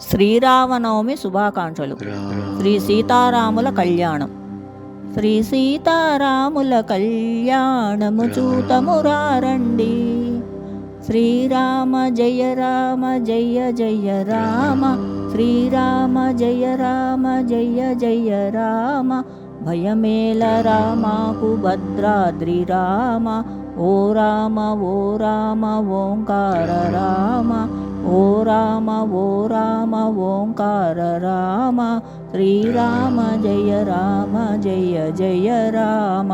శ్రీరామనవమి శుభాకాంక్షలు. శ్రీ సీతారాముల కళ్యాణం. శ్రీ సీతారాముల కళ్యాణము చూతము రండి శ్రీరామ జయ రామ జయ జయ రామ. శ్రీరామ జయ రామ జయ జయ రామ. భయమేల రామాకు భద్రాద్రి రామ. ఓ రామ ఓ రామ ఓంకార రామ. ఓ రామ ఓ రామ ఓంకార రామ. శ్రీరామ జయ రామ జయ జయ రామ.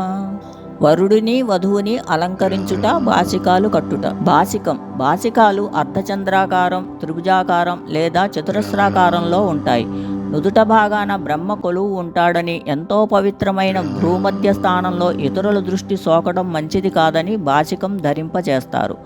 వరుడిని వధువుని అలంకరించుట బాసికాలు కట్టుట. బాసికం బాసికాలు అర్ధచంద్రాకారం త్రిభుజాకారం లేదా చతురస్రాకారంలో ఉంటాయి. నుదుట భాగాన బ్రహ్మ కొలువు ఉంటాడని ఎంతో పవిత్రమైన భూమధ్య స్థానంలో ఇతరుల దృష్టి సోకడం మంచిది కాదని బాచికం ధరింపచేస్తారు.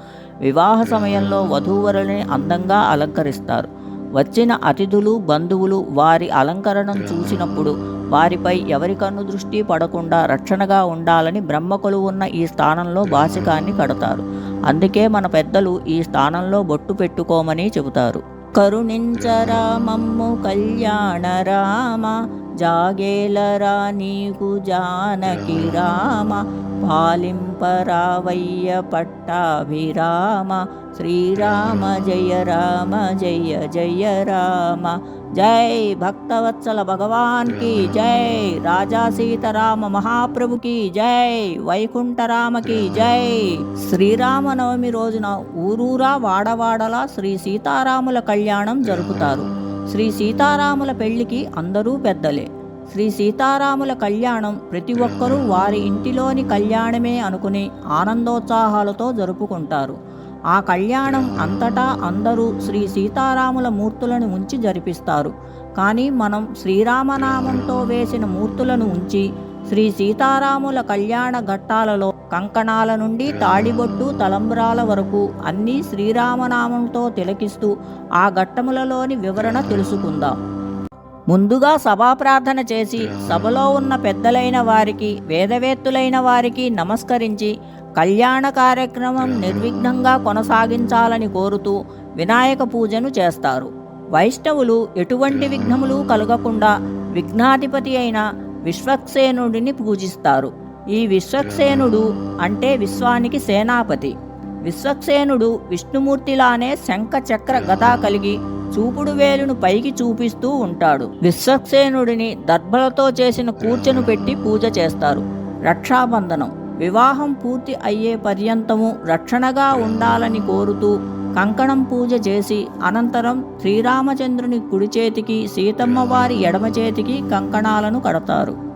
వివాహ సమయంలో వధూవరులని అందంగా అలంకరిస్తారు. వచ్చిన అతిథులు బంధువులు వారి అలంకరణం చూసినప్పుడు వారిపై ఎవరి కన్ను దృష్టి పడకుండా రక్షణగా ఉండాలని బ్రహ్మకులు ఉన్న ఈ స్థానంలో బాసికాన్ని కడతారు. అందుకే మన పెద్దలు ఈ స్థానంలో బొట్టు పెట్టుకోమని చెబుతారు. करुणिञ्च रामम्मु रामम् कल्याण राम జాగేలరా నీకు జానకి రామ పాలింపరావయ్య పట్టాభిరామ శ్రీరామ జయ రామ జయ జయ రామ. జై భక్తవత్సల భగవాన్కి జై రాజా సీతారామ మహాప్రభుకి జై వైకుంఠరామకి జై. శ్రీరామనవమి రోజున ఊరూరా వాడవాడలా శ్రీ సీతారాముల కళ్యాణం జరుపుతారు. శ్రీ సీతారాముల పెళ్ళికి అందరూ పెద్దలే. శ్రీ సీతారాముల కళ్యాణం ప్రతి ఒక్కరూ వారి ఇంటిలోని కళ్యాణమే అనుకుని ఆనందోత్సాహాలతో జరుపుకుంటారు. ఆ కళ్యాణం అంతటా అందరూ శ్రీ సీతారాముల మూర్తులను ఉంచి జరిపిస్తారు. కానీ మనం శ్రీరామనామంతో వేసిన మూర్తులను ఉంచి శ్రీ సీతారాముల కళ్యాణ ఘట్టాలలో కంకణాల నుండి తాళిబొట్టు తలంబ్రాల వరకు అన్నీ శ్రీరామనామంతో తిలకిస్తూ ఆ ఘట్టములలోని వివరణ తెలుసుకుందాం. ముందుగా సభా ప్రార్థన చేసి సభలో ఉన్న పెద్దలైన వారికి వేదవేత్తులైన వారికి నమస్కరించి కళ్యాణ కార్యక్రమం నిర్విఘ్నంగా కొనసాగించాలని కోరుతూ వినాయక పూజను చేస్తారు. వైష్ణవులు ఎటువంటి విఘ్నములు కలగకుండా విఘ్నాధిపతి అయిన విశ్వక్సేనుడిని పూజిస్తారు. ఈ విశ్వక్సేనుడు అంటే విశ్వానికి సేనాపతి. విశ్వక్సేనుడు విష్ణుమూర్తిలానే శంఖ చక్ర గదా కలిగి చూపుడు వేలును పైకి చూపిస్తూ ఉంటాడు. విశ్వక్సేనుడిని దర్భలతో చేసిన కూర్చెను పెట్టి పూజ చేస్తారు. రక్షాబంధనం. వివాహం పూర్తి అయ్యే పర్యంతము రక్షణగా ఉండాలని కోరుతూ కంకణం పూజ చేసి అనంతరం శ్రీరామచంద్రుని కుడి చేతికి సీతమ్మవారి ఎడమ చేతికి కంకణాలను కడతారు.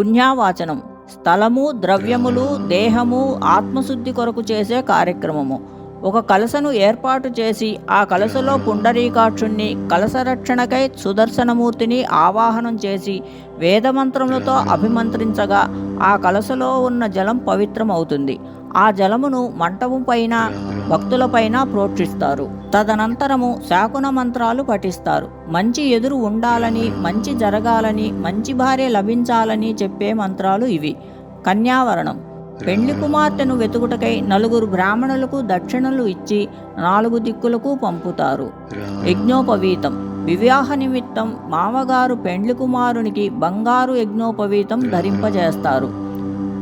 పుణ్యావాచనం. స్థలము ద్రవ్యములు దేహము ఆత్మశుద్ధి కొరకు చేసే కార్యక్రమము. ఒక కలసను ఏర్పాటు చేసి ఆ కలసలో పుండరీకాక్షుణ్ణి కలస రక్షణకై సుదర్శనమూర్తిని ఆవాహనం చేసి వేదమంత్రములతో అభిమంత్రించగా ఆ కలసలో ఉన్న జలం పవిత్రమవుతుంది. ఆ జలమును మంటపం పైన భక్తులపైన ప్రోక్షిస్తారు. తదనంతరము శాకున మంత్రాలు పఠిస్తారు. మంచి ఎదురు ఉండాలని మంచి జరగాలని మంచి భార్య లభించాలని చెప్పే మంత్రాలు ఇవి. కన్యావరణం. పెండ్లి కుమార్తెను వెతుకుటకై నలుగురు బ్రాహ్మణులకు దక్షిణలు ఇచ్చి నాలుగు దిక్కులకు పంపుతారు. యజ్ఞోపవీతం. వివాహ నిమిత్తం మామగారు పెండ్లి కుమారునికి బంగారు యజ్ఞోపవీతం ధరింపజేస్తారు.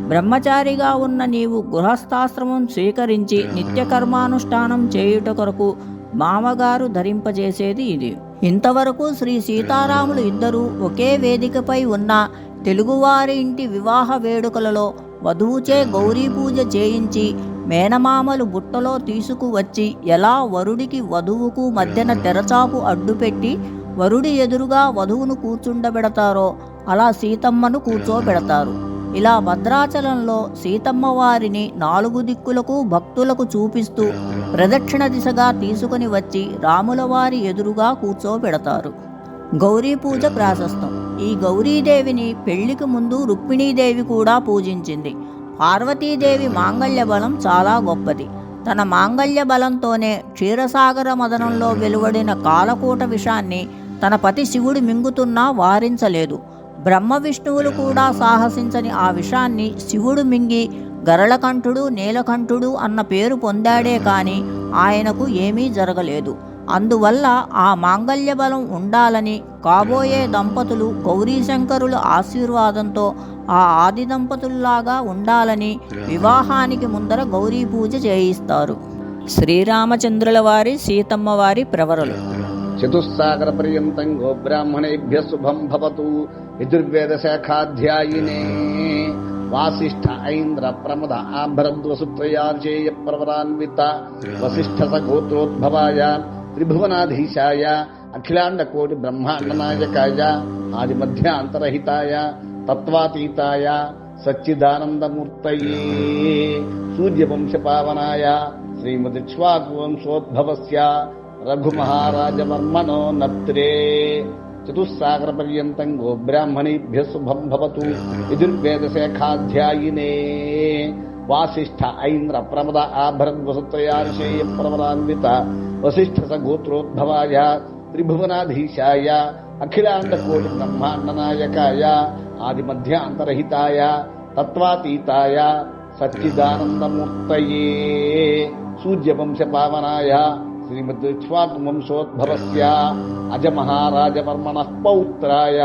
బ్రహ్మచారిగా ఉన్న నీవు గృహస్థాశ్రమం స్వీకరించి నిత్యకర్మానుష్ఠానం చేయుట కొరకు మామగారు ధరింపజేసేది ఇది. ఇంతవరకు శ్రీ సీతారాములు ఇద్దరూ ఒకే వేదికపై ఉన్న తెలుగువారి ఇంటి వివాహ వేడుకలలో వధువుచే గౌరీ పూజ చేయించి మేనమామలు బుట్టలో తీసుకువచ్చి ఎలా వరుడికి వధువుకు మధ్యన తెరచాపు అడ్డుపెట్టి వరుడి ఎదురుగా వధువును కూర్చుండబెడతారో అలా సీతమ్మను కూర్చోబెడతారు. ఇలా భద్రాచలంలో సీతమ్మ వారిని నాలుగు దిక్కులకు భక్తులకు చూపిస్తూ ప్రదక్షిణ దిశగా తీసుకుని వచ్చి రాముల వారి ఎదురుగా కూర్చోబెడతారు. గౌరీ పూజ ప్రాశస్తం. ఈ గౌరీదేవిని పెళ్ళికి ముందు రుక్మిణీదేవి కూడా పూజించింది. పార్వతీదేవి మాంగళ్య బలం చాలా గొప్పది. తన మాంగళ్య బలంతోనే క్షీరసాగర మదనంలో వెలువడిన కాలకూట విషాన్ని తన పతి శివుడు మింగుతున్నా వారించలేదు. బ్రహ్మ విష్ణువులు కూడా సాహసించని ఆ విషాన్ని శివుడు మింగి గరళకంఠుడు నీలకంఠుడు అన్న పేరు పొందాడే కాని ఆయనకు ఏమీ జరగలేదు. అందువల్ల ఆ మాంగల్య బలం ఉండాలని కాబోయే దంపతులు గౌరీశంకరుల ఆశీర్వాదంతో ఆ ఆది దంపతుల్లాగా ఉండాలని వివాహానికి ముందర గౌరీ పూజ చేయిస్తారు. శ్రీరామచంద్రుల వారి సీతమ్మ వారి ప్రవరలు. చతుస్సాగర పర్యంతం గోబ్రాహ్మణేభ్య శుభం భవతు యజుర్వేద శాఖాధ్యాయినే వాసిష్ఠ ఐంద్ర ప్రమద ఆభరద్వసుత్రయార్చేయ ప్రవరాన్విత వసిష్ఠ సగోత్రోద్భవాయ త్రిభువనాధీశాయ అఖిలాండ కోటి బ్రహ్మాండ నాయకాయ ఆది మధ్యాంతరహితాయ తత్వాతీతాయ సచ్చిదానందమూర్తయే సూర్యవంశ పావనాయ శ్రీమతిక్ష్వాకువంశోద్భవస్య రఘుమహారాజవర్మణో నప్త్రే చతుస్సాగర పర్యంతం గోబ్రాహ్మణేభ్య శుభం భవతు యజుర్వేదశాఖాధ్యాయినే వాసిష్ఠ ఐంద్ర ప్రమద ఆభరద్వసత్రయార్షేయ ప్రవరాన్విత వసిష్ఠ స గోత్రోద్భవాయ త్రిభువనాధీశాయ అఖిలాండ కోటి బ్రహ్మాండనాయకాయ ఆది మధ్యాంతరహితాయ తత్వాతీతాయ సచ్చిదానందమూర్తయే అజమహారాజవర్మణ పౌత్రాయ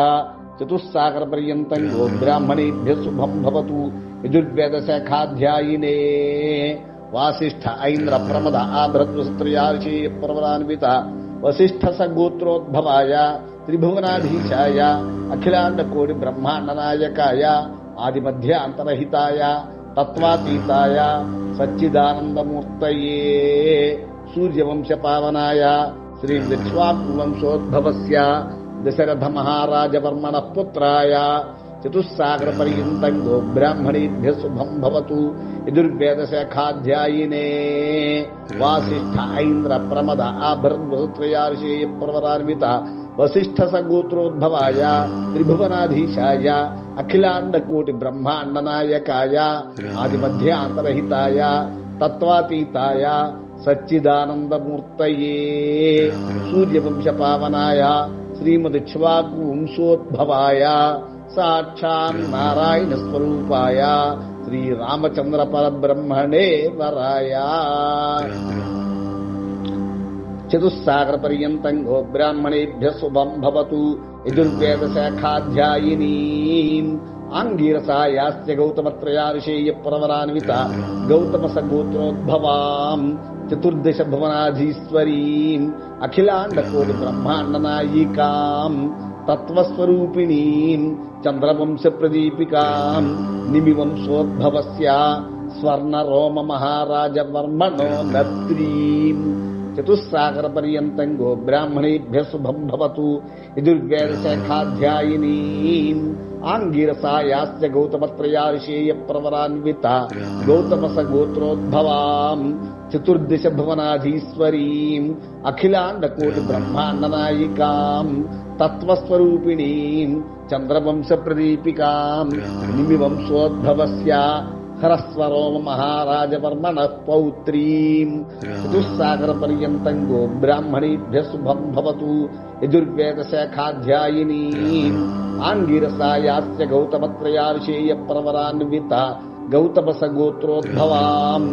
చతుస్సాగర పర్యంతం గోబ్రాహ్మణేభ్య శుభం భవతు యజుర్వేద శాఖాధ్యాయినే వాసిష్ఠ ఐంద్ర ప్రమద ఆభ్రద్వస్త్రయార్షేయ ప్రమదాన్విత వసిష్ఠ సగోత్రోద్భవాయ త్రిభువనాధీశాయ అఖిలాండ కోడి బ్రహ్మాండ నాయకాయ ఆదిమధ్య అంతరహితాయ తత్వాతీతాయ సచ్చిదానందమూర్తయే సూర్యవంశ పావనాయ శ్రీ విశ్వాకువంశోద్భవస్య దశరథ మహారాజవర్మణ పుత్రాయ చతుస్సాగర పర్యంతం గోబ్రాహ్మణేభ్య శుభం భవతు యజుర్వేద శాఖాధ్యాయినే వాసిష్ఠ ఐంద్ర ప్రమద ఆభరద్వసుత్రయార్షేయ ప్రవరాన్విత వసిష్ఠ సగోత్రోద్భవాయ త్రిభువనాధీశాయ అఖిలాండ కోటి బ్రహ్మాండనాయకాయ ఆది మధ్యాంతరహితాయ తత్వాతీతాయ సచ్చిదానందమూర్తయే. సూర్యవంశ పావనాయ శ్రీమదిక్ష్వాకు వంశోద్భవాయ సాక్షాన్ నారాయణ స్వరూపాయ శ్రీరామచంద్ర పరబ్రహ్మణే వరాయ చతుస్సాగర పర్యంతం గోబ్రాహ్మణేభ్య శుభం భవతు. యజుర్వేద శాఖాధ్యాయినీ ఆంగీరస యాస్య గౌతమత్రయా విషేయ ప్రవరాన్విత గౌతమ సగోత్రోద్భవాం చతుర్దశ భువనాధీశ్వరీం అఖిలాండ కోటి బ్రహ్మాండ నాయికాం తత్వస్వరూపిణీం చంద్రవంశ ప్రదీపికాం నిమివంశోద్భవస్య స్వర్ణ రోమ మహారాజ వర్మణో నత్రీం చతుస్సాగర పర్యంతం గో బ్రాహ్మణేభ్య శుభం భవతు యజుర్వేద శాఖాధ్యాయినీ ఆంగిరసాయాస్య గౌతమత్రయార్షేయ ప్రవరాన్విత గౌతమ సగోత్రోద్భవాం చతుర్దశ భువనాధీశ్వరీం అఖిలాండ కోటి బ్రహ్మాండ నాయికాం తత్వస్వరూపిణీం చంద్రవంశ ప్రదీపికాం నిమివంశోద్భవస్య హరస్వరోమ మహారాజవర్మణ పౌత్రీం. చతుస్సాగర పర్యంతం గో బ్రాహ్మణేభ్య శుభం భవతు. యజుర్వేద శాఖాధ్యాయినీ ఆంగిరసాయాస్య గౌతమత్రయార్షేయ ప్రవరాన్విత గౌతమ సగోత్రోద్భవాం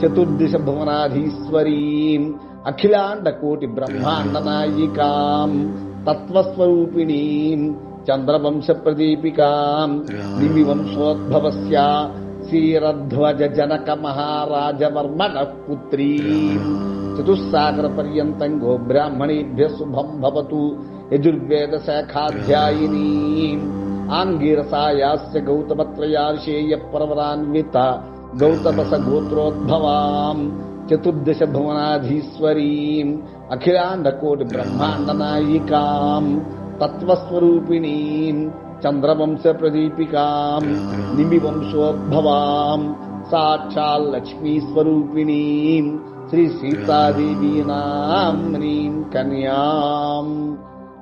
చతుర్దిశ భువనాధీశ్వరీం అఖిలాండ కోటి బ్రహ్మాండ నాయికాం తత్వస్వరూపిణీం చంద్రవంశ ప్రదీపికాం నిమివంశోద్భవస్య క్షీరధ్వజ జనక మహారాజవర్మణ పుత్రీ చతుస్సాగర పర్యంతం గో బ్రాహ్మణేభ్య శుభం భవతు యజుర్వేద శాఖాధ్యాయినీ ఆంగీరసాయాస్య గౌతమత్రయార్షేయ ప్రవరాన్విత గౌతమ సగోత్రోద్భవాం చతుర్దశ భువనాధీశ్వరీం అఖిలాండ కోటి चंद्रवंश प्रदीपिका निमिवंशोद्भवाम साक्षात लक्ष्मी स्वरूपिणी श्री सीता देवी नाम कन्याम।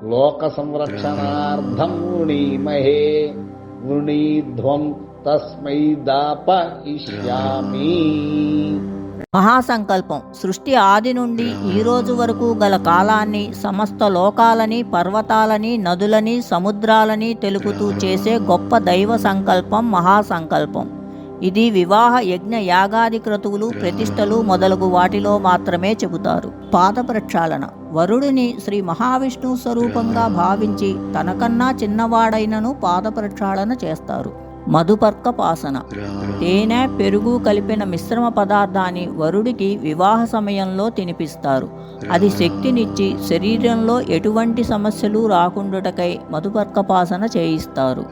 लोक संरक्षणार्थम वृणीमहे वृणीध्वं तस्मै दापयिष्यामि। మహాసంకల్పం. సృష్టి ఆది నుండి ఈ రోజు వరకు గల కాలాన్ని సమస్త లోకాలని పర్వతాలని నదులని సముద్రాలని తెలుపుతూ చేసే గొప్ప దైవ సంకల్పం మహాసంకల్పం. ఇది వివాహ యజ్ఞ యాగాది క్రతువులు ప్రతిష్టలు మొదలగు వాటిలో మాత్రమే చెబుతారు. పాద ప్రక్షాళన. వరుడిని శ్రీ మహావిష్ణు స్వరూపంగా భావించి తనకన్నా చిన్నవాడైనను పాద ప్రక్షాళన చేస్తారు. మధుపర్క పాసన. తేనె పెరుగు కలిపిన మిశ్రమ పదార్థాన్ని వరుడికి వివాహ సమయంలో తినిపిస్తారు. అది శక్తినిచ్చి శరీరంలో ఎటువంటి సమస్యలు రాకుండుటకై మధుపర్కపాసన చేయిస్తారు.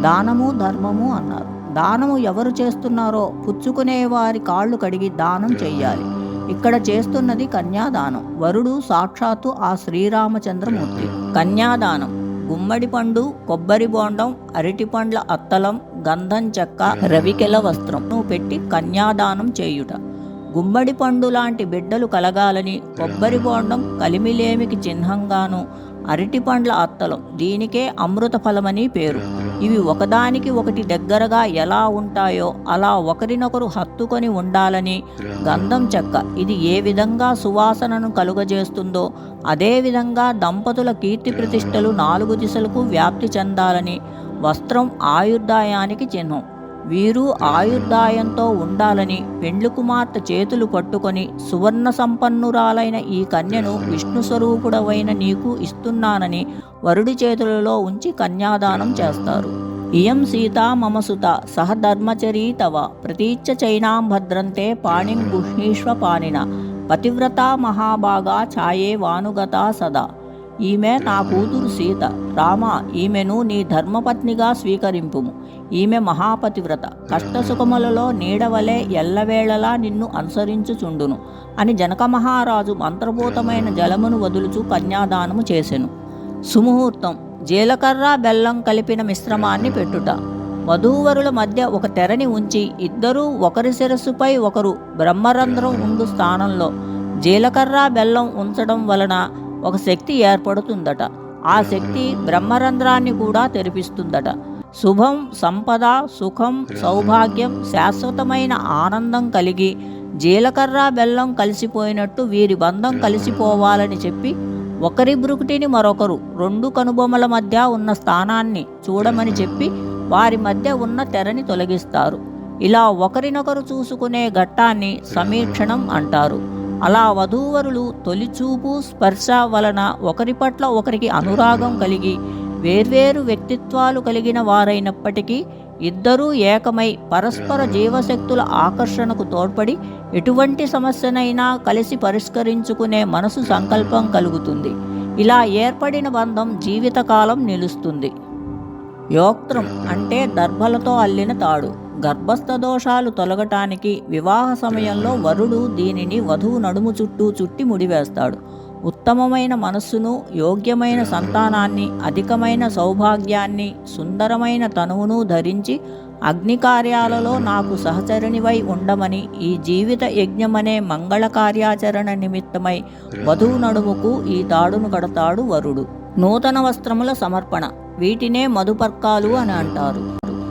దానము ధర్మము అన్నారు. దానము ఎవరు చేస్తున్నారో పుచ్చుకునే వారి కాళ్ళు కడిగి దానం చెయ్యాలి. ఇక్కడ చేస్తున్నది కన్యాదానం. వరుడు సాక్షాత్తు ఆ శ్రీరామచంద్రమూర్తి. కన్యాదానం. గుమ్మడి పండు కొబ్బరి బోండం అరటిపండ్ల అత్తలం గంధం చెక్క రవికెల వస్త్రం పెట్టి కన్యాదానం చేయుట. గుమ్మడి పండు లాంటి బిడ్డలు కలగాలని కొబ్బరి బోండం కలిమిలేమికి చిహ్నంగాను అరటి పండ్ల అత్తలం. దీనికే అమృత ఫలమని పేరు. ఇవి ఒకదానికి ఒకటి దగ్గరగా ఎలా ఉంటాయో అలా ఒకరినొకరు హత్తుకొని ఉండాలని గంధం చెక్క. ఇది ఏ విధంగా సువాసనను కలుగజేస్తుందో అదేవిధంగా దంపతుల కీర్తి ప్రతిష్టలు నాలుగు దిశలకు వ్యాప్తి చెందాలని వస్త్రం ఆయుర్దాయానికి చిహ్నం. వీరు ఆయుర్దాయంతో ఉండాలని పెండ్లు కుమార్తె చేతులు పట్టుకొని సువర్ణ సంపన్నురాలైన ఈ కన్యను విష్ణు స్వరూపుడవైన నీకు ఇస్తున్నానని వరుడి చేతులలో ఉంచి కన్యాదానం చేస్తారు. ఇయం సీతా మమ సుత సహధర్మచరీ తవ ప్రతీచ్య చైనాం భద్రంతే పాణిం గుహ్ణీష్వ పాణిన పతివ్రత మహాభాగా ఛాయే వానుగత సదా. ఈమె నా కూతురు సీత. రామ ఈమెను నీ ధర్మపత్నిగా స్వీకరింపుము. ఈమె మహాపతివ్రత. కష్టసుఖములలో నీడవలే ఎల్లవేళలా నిన్ను అనుసరించుచుండును అని జనక మహారాజు మంత్రభూతమైన జలమును వదులుచు కన్యాదానము చేసెను. సుముహూర్తం. జీలకర్ర బెల్లం కలిపిన మిశ్రమాన్ని పెట్టుట. వధూవరుల మధ్య ఒక తెరని ఉంచి ఇద్దరూ ఒకరి శిరస్సుపై ఒకరు బ్రహ్మరంధ్రం ఉండు స్థానంలో జీలకర్ర బెల్లం ఉంచడం వలన ఒక శక్తి ఏర్పడుతుందట. ఆ శక్తి బ్రహ్మరంధ్రాన్ని కూడా తెరిపిస్తుందట. శుభం సంపద సుఖం సౌభాగ్యం శాశ్వతమైన ఆనందం కలిగి జీలకర్ర బెల్లం కలిసిపోయినట్టు వీరి బంధం కలిసిపోవాలని చెప్పి ఒకరి బ్రుకుటిని మరొకరు రెండు కనుబొమ్మల మధ్య ఉన్న స్థానాన్ని చూడమని చెప్పి వారి మధ్య ఉన్న తెరని తొలగిస్తారు. ఇలా ఒకరినొకరు చూసుకునే ఘట్టాన్ని సమీక్షణం అంటారు. అలా వధూవరులు తొలిచూపు స్పర్శ వలన ఒకరి పట్ల ఒకరికి అనురాగం కలిగి వేర్వేరు వ్యక్తిత్వాలు కలిగిన వారైనప్పటికీ ఇద్దరూ ఏకమై పరస్పర జీవశక్తుల ఆకర్షణకు తోడ్పడి ఎటువంటి సమస్యనైనా కలిసి పరిష్కరించుకునే మనసు సంకల్పం కలుగుతుంది. ఇలా ఏర్పడిన బంధం జీవితకాలం నిలుస్తుంది. యోక్త్రం అంటే దర్భలతో అల్లిన తాడు. గర్భస్థ దోషాలు తొలగటానికి వివాహ సమయంలో వరుడు దీనిని వధువు నడుము చుట్టూ చుట్టి ముడివేస్తాడు ఉత్తమమైన మనస్సును యోగ్యమైన సంతానాన్ని అధికమైన సౌభాగ్యాన్ని సుందరమైన తనువును ధరించి అగ్ని కార్యాలలో నాకు సహచరునివై ఉండమని ఈ జీవిత యజ్ఞమనే మంగళ కార్యాచరణ నిమిత్తమై వధువు నడుముకు ఈ తాడును కడతాడు వరుడు. నూతన వస్త్రముల సమర్పణ. వీటినే మధుపర్కాలు అని అంటారు.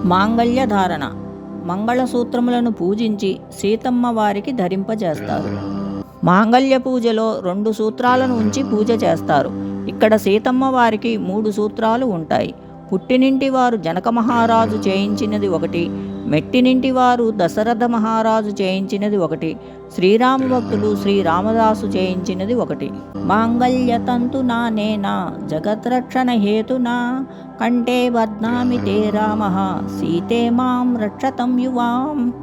మాంగళ్య ధారణ మంగళసూత్రములను పూజించి సీతమ్మ వారికి ధరింపజేస్తారు. మాంగళ్య పూజలో రెండు సూత్రాలను ఉంచి పూజ చేస్తారు. ఇక్కడ సీతమ్మ వారికి మూడు సూత్రాలు ఉంటాయి. పుట్టినింటి వారు జనక మహారాజు చేయించినది ఒకటి మెట్టినింటి వారు దశరథ మహారాజు చేయించినది ఒకటి శ్రీరామ భక్తులు శ్రీరామదాసు చేయించినది ఒకటి. మాంగళ్యతంతు నానేనా జగద్రక్షణ హేతునా కంటే బద్నామి తే రామ సీతే మాం రక్షతం యువాం.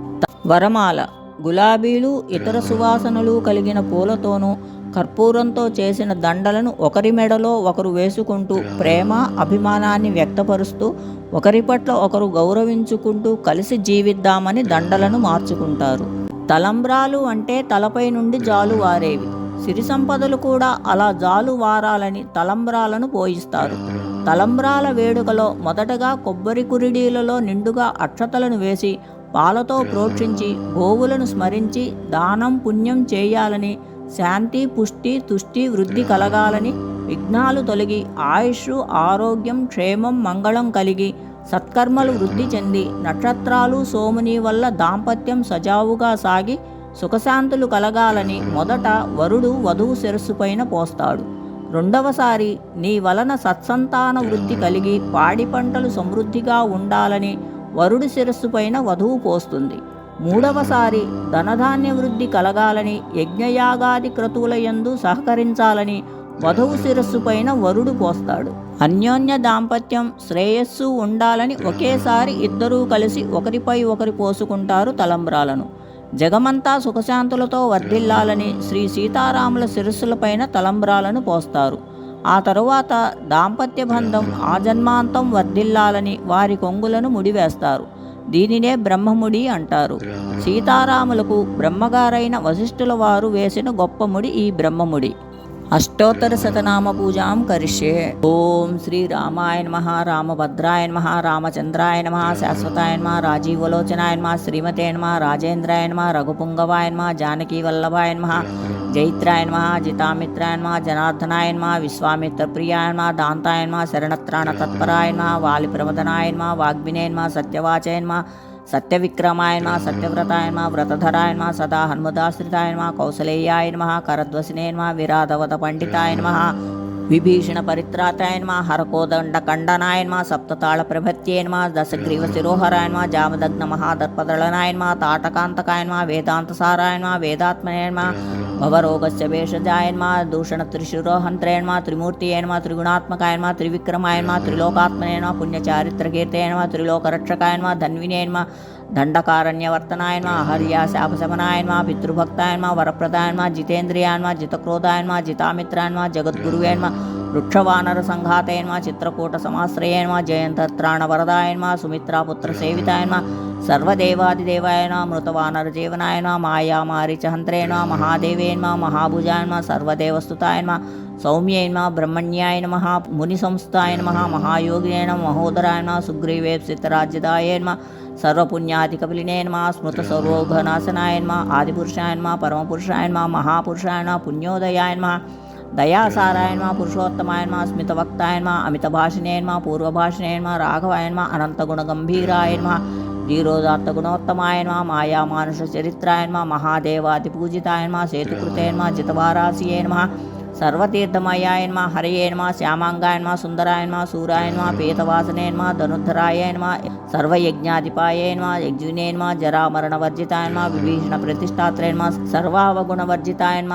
వరమాల గులాబీలు ఇతర సువాసనలు కలిగిన పూలతోనూ కర్పూరంతో చేసిన దండలను ఒకరి మెడలో ఒకరు వేసుకుంటూ ప్రేమ అభిమానాన్ని వ్యక్తపరుస్తూ ఒకరి పట్ల ఒకరు గౌరవించుకుంటూ కలిసి జీవిద్దామని దండలను మార్చుకుంటారు. తలంబ్రాలు అంటే తలపై నుండి జాలు వారేవి. సిరి సంపదలు కూడా అలా జాలు వారాలని తలంబ్రాలను పోయిస్తారు. తలంబ్రాల వేడుకలో మొదటగా కొబ్బరి కురిడీలలో నిండుగా అక్షతలను వేసి పాలతో ప్రోక్షించి గోవులను స్మరించి దానం పుణ్యం చేయాలని శాంతి పుష్టి తుష్టి వృద్ధి కలగాలని విఘ్నాలు తొలగి ఆయుష్ ఆరోగ్యం క్షేమం మంగళం కలిగి సత్కర్మలు వృద్ధి చెంది నక్షత్రాలు సోముని వల్ల దాంపత్యం సజావుగా సాగి సుఖశాంతులు కలగాలని మొదట వరుడు వధువు శిరస్సు పైన పోస్తాడు. రెండవసారి నీ వలన సత్సంతాన వృద్ధి కలిగి పాడి పంటలు సమృద్ధిగా ఉండాలని వరుడి శిరస్సు పైన వధువు పోస్తుంది. మూడవసారి ధనధాన్య వృద్ధి కలగాలని యజ్ఞయాగాది క్రతువులయందు సహకరించాలని వధువు శిరస్సు పైన వరుడు పోస్తాడు. అన్యోన్య దాంపత్యం శ్రేయస్సు ఉండాలని ఒకేసారి ఇద్దరూ కలిసి ఒకరిపై ఒకరి పోసుకుంటారు తలంబ్రాలను. జగమంతా సుఖశాంతులతో వర్ధిల్లాలని శ్రీ సీతారాముల శిరస్సులపైన తలంబ్రాలను పోస్తారు. ఆ తరువాత దాంపత్య బంధం ఆజన్మాంతం వర్ధిల్లాలని వారి కొంగులను ముడివేస్తారు. దీనినే బ్రహ్మముడి అంటారు. సీతారాములకు బ్రహ్మగారైన వశిష్ఠుల వారు వేసిన గొప్ప ముడి ఈ బ్రహ్మముడి. అష్టోత్తర శతనామ పూజాం కరిష్యే. ఓం శ్రీ రామాయ నమ రామభద్రాయ నమ రామచంద్రాయ నమ శాశ్వతాయ నమ రాజీవలోచనాయ నమ శ్రీమతే నమ రాజేంద్రాయ నమ రఘుపుంగవాయ నమ జానకీ వల్లభాయ నమ. జైత్రాయ నమ జితామిత్రాయ నమ జనార్దనాయ నమ విశ్వామిత్రప్రియాయ నమ దాంతాయ నమ శరణత్రాణ తత్పరాయ నమ వాలిప్రమదనాయ నమ వాగ్వినే నమ సత్యవాచయ నమ సత్యవిక్రమాయ నమ సత్యవ్రతాయ నమ వ్రతధరాయ నమ సదా హన్మదాశ్రితాయ నమ కౌసలేయాయ నమ కరద్వసినే నమ విరాధవత పండితాయ నమ విభీషణ పరిత్రాతాయన్మా హరకోదండ ఖండనాయ సప్తతాళ ప్రభత్యేన్మా దశగ్రీవ శిరోహరాయన్మా జామదగ్న మహాదర్పదళనాయన్మా తాటకాంతకాయన్మా వేదాంత సారాయన్మా వేదాత్మయన్మా నమ వేదాత్మనే నమ భవరోగస్య భేషజాయ నమ దూషణ త్రిశిరోహంత్రే నమ త్రిమూర్తియే నమ త్రిగుణాత్మకాయ నమ త్రివిక్రమాయ నమ త్రిలోకాత్మనే హర్యా శాపశమనాయ నమ పితృభక్తాయ నమ వరప్రదాయ నమ జితేంద్రియాయ వృక్షవానర సంఘాతే చిత్రకూట సమాశ్రయే జయంతత్రాణ వరదాయ సుమిత్రాపుత్ర సేవితాయ సర్వదేవాదిదేవాయన మృతవానర జీవనాయన మాయామారిచహంత్రేణ మహాదేవేన్మ మహాభుజాయన్మ సర్వదేవస్థుతాయన్మ సౌమ్యైన్మ మహాభుజాయ బ్రహ్మణ్యాయ నమ ముని సంస్థాయ నమ మహాయోగినే నమ మహోదరాయ సర్వపుణ్యాధికపిలినే నమ స్మృత సర్వోఘనాశనాయ నమ ఆదిపురుషాయ నమ పరమపురుషాయ నమ మహాపురుషాయ నమ పుణ్యోదయాయ నమ దయాసారాయ నమ పురుషోత్తమాయ నమ స్మితవక్తాయ నమ అమితభాషినే నమ పూర్వభాషినే నమ రాఘవాయ నమ అనంతగుణగంభీరాయ నమ మాయామానుష చరిత్రాయ నమ మహాదేవాదిపూజితాయ నమ సేతుకృతే నమ జితవారాసియే నమ సర్వతీర్థమయాయ నమ హరయే నమ శ్యామాంగాయ నమ సుందరాయ నమ సూరాయ నమ పీతవాసనే నమ ధనుద్ధరాయ నమ సర్వయజ్ఞాధిపాయ నమ యజ్ఞునే నమ జరామరణవర్జితాయ నమ విభీషణ ప్రతిష్టాత్రే నమ సర్వావగుణవర్జితాయ నమ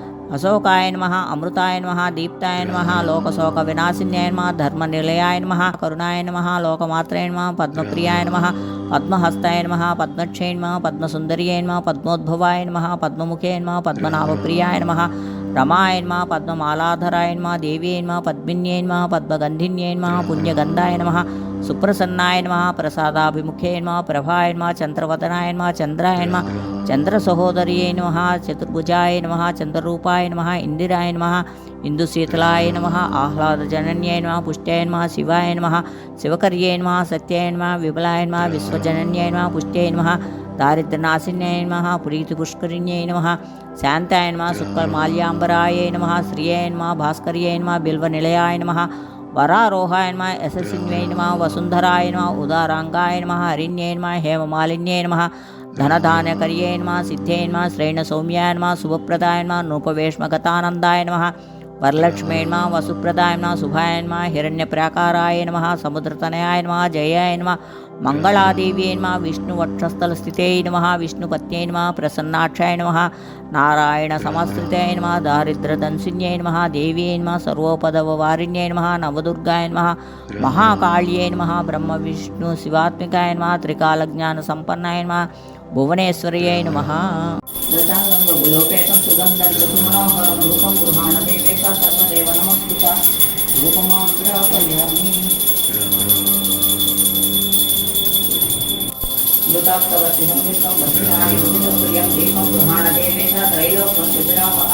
విభూత్యై నమ సురభ్యాయ నమ పరమాత్మికాయ నమ వాచ్యై నమ పద్మాలయాయ నమ పద్మాయ నమ శుచ్యై నమ స్వాహాయ నమ స్వధాయ నమ సుధాయ నమ ధన్యాయ నమ హిరణ్మయై నమ లక్ష్మీ నమ నిత్యపుష్టాయ నమ విభావత్యై నమ ఆదిత్యాయ అశోకాయ నమ అమృతాయ నమ దీప్తాయ నమ లోకశోక వినాశిన్యాయ నమ నమ కరుణాయ నమ లోకమాత్రాయ నమ పద్మప్రియాయ నమ పద్మహస్తాయ నమ పద్మక్షయ నమ నమ పద్మోద్భవాయ నమ పద్మముఖే నమ పద్మనాభప్రియాయ నమ పుణ్యగంధాయ నమ సుప్రసన్నాయ నమ చంద్రవదనాయ నమ చంద్రాయ నమ చంద్రసహోదర్యై నమ చతుర్భుజాయ నమ చంద్రరూపాయ నమ ఇందిరాయ నమ ఇందుశీతలాయ నమ ఆహ్లాదజనన్యై నమ పుష్ట్యాయ నమ శివాయ నమ శివకర్యై నమ సత్యాయ నమ విమలాయ నమ విశ్వజనన్యై నమ పుష్ట్యై నమ దారిద్ర్యనాశిన్యై నమ ప్రీతిపుష్కరిణ్యై నమ శాంతాయ నమ శుక్లమాల్యాంబరాయ నమ శ్రియాయ నమ భాస్కర్యై నమ బిల్వనిలయాయ నమ వరారోహాయ నమ యశస్విన్యై నమ వసుంధరాయ నమ ఉదారాంగాయ నమ హరిణ్యై నమ హేమమాలిన్యై నమ ధనధాన్యకర్యై నమ సిద్ధై శ్రేణ సౌమ్యాయ నమ శుభప్రదాయ నమ నూపవేష్మగతానందాయ నమ వరలక్ష్మీ నమ వసుప్రదాయ నమ శుభాయ నమ హిరణ్యప్రాకారాయ నమ సముద్రతనయాయ నమ జయాయ నమ మంగళాదేవ్యై నమ విష్ణువక్షస్థలస్థితై నమ విష్ణుపత్యై నమ ప్రసన్నాక్షాయ నమ నారాయణ సమశ్రితై నమ దారిద్రదంసిన్యై నమ దేవ్యై నమ సర్వోపదవవారిణ్యై నమ నవదుర్గాయ నమ మహాకాళ్యై నమ బ్రహ్మ విష్ణు శివాత్మికాయ నమ త్రికాలజ్ఞాన సంపన్నాయ నమ భువనేశ్వర్యై నమ లోకేశం సుగంధం మనోహరం రూపం గృహాణదేవేశ సర్వదేవ నమస్కృత రూపమాగ్రాపయామి మృతాస్తవతి సంవిత్తం వసినాయుధితప్రియం దీపం గృహాణదేవేశ త్రైలోక్యం సువిరామః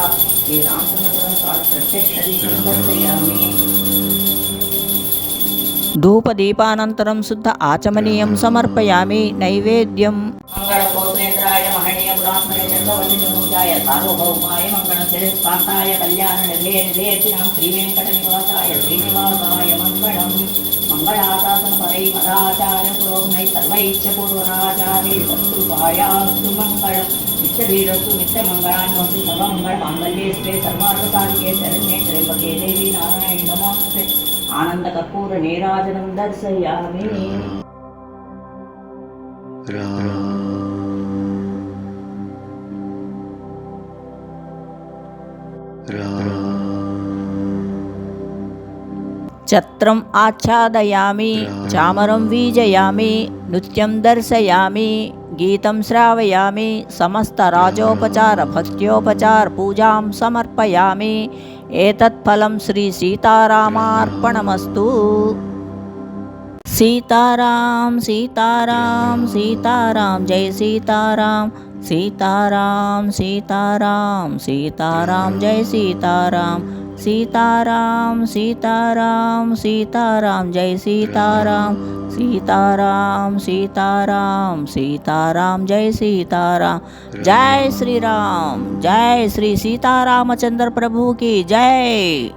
ఏ రామచంద్రపురం ప్రత్యక్షదీపం దర్శయామి ధూపదీపానంతరం శుద్ధ ఆచమనీయం సమర్పయామి నైవేద్యం. మంగళాశాసన పరై మదాచార్య పురోగమై మంగళం. నిత్యవీరస్తు సర్వమంగళ శరణ్యే త్ర్యంబకే దేవి నారాయణ నమస్తే. आनंद कपूर नीराजन दर्शयामि। छत्रम् आच्छादयामि, चामरं वीजयामि, नृत्यं दर्शयामि, गीतं श्रावयामि समस्त राजोपचार भक्त्योपचार समस्तराजोपचारभक्त्योपचारपूजां समर्पयामि ఏతత్ఫలం శ్రీ సీతారామార్పణమస్తు. సీతారాం సీతారాం సీతారాం జై సీతారాం సీతారాం సీతారాం సీతారాం జై సీతారాం. सीताराम सीताराम सीताराम, जय सीताराम सीताराम सीताराम सीताराम, जय सीताराम, जय श्री राम जय श्री सीतारामचंद्र प्रभु की जय।